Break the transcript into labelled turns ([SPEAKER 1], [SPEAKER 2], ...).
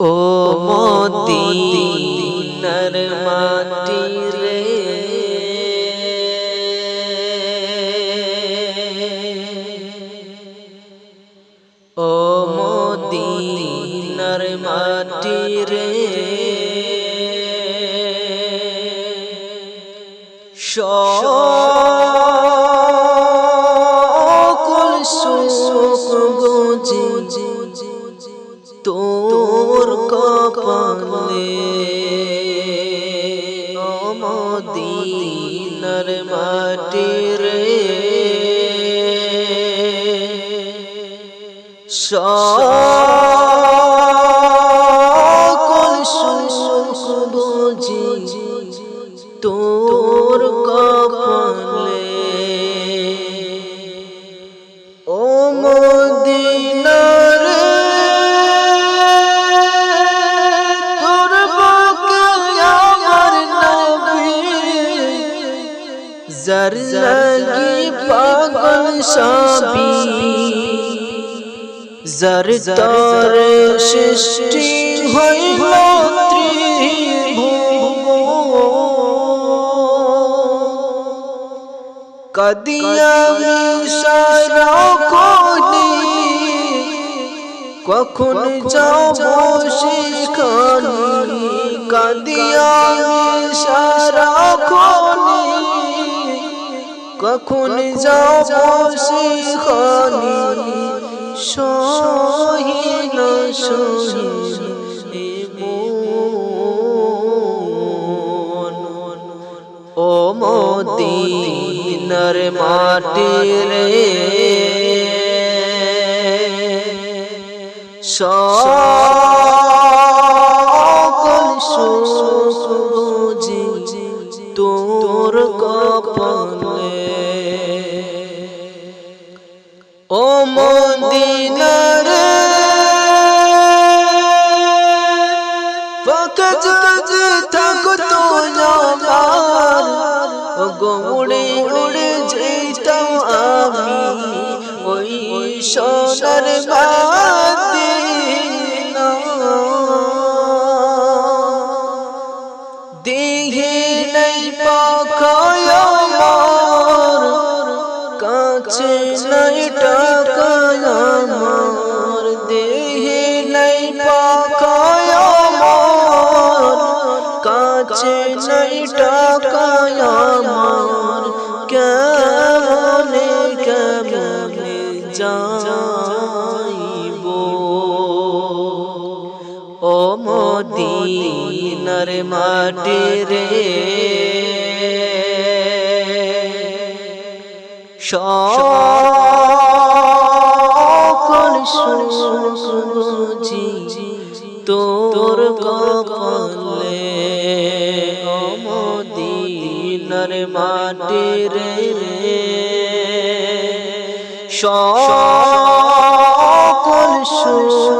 [SPEAKER 1] ও মদিনার মাটি রে। ও মদিনার মাটি রে। সকল মদিনার মাটি রে। সকল জার লাগি পাগল সবি জার তরে সৃষ্টি হইল কদিয়ামি সারা কোনি কখন যাব সেখানে কদিয়ামি সারা কখন যাব সেখানে সহিন সহিন ও মদিনার মাটি রে সকল সুখ ও মদিনার থাকো তো আমার গৌড়ে উড়ে যেতাম আমি। ওই সোনার আমার কাছে নাই টাকায় কেমনে কেমনে যাইব ও মদিনার মাটি রে সকল সুখ মদিনার মাটি রে। সকল সুখ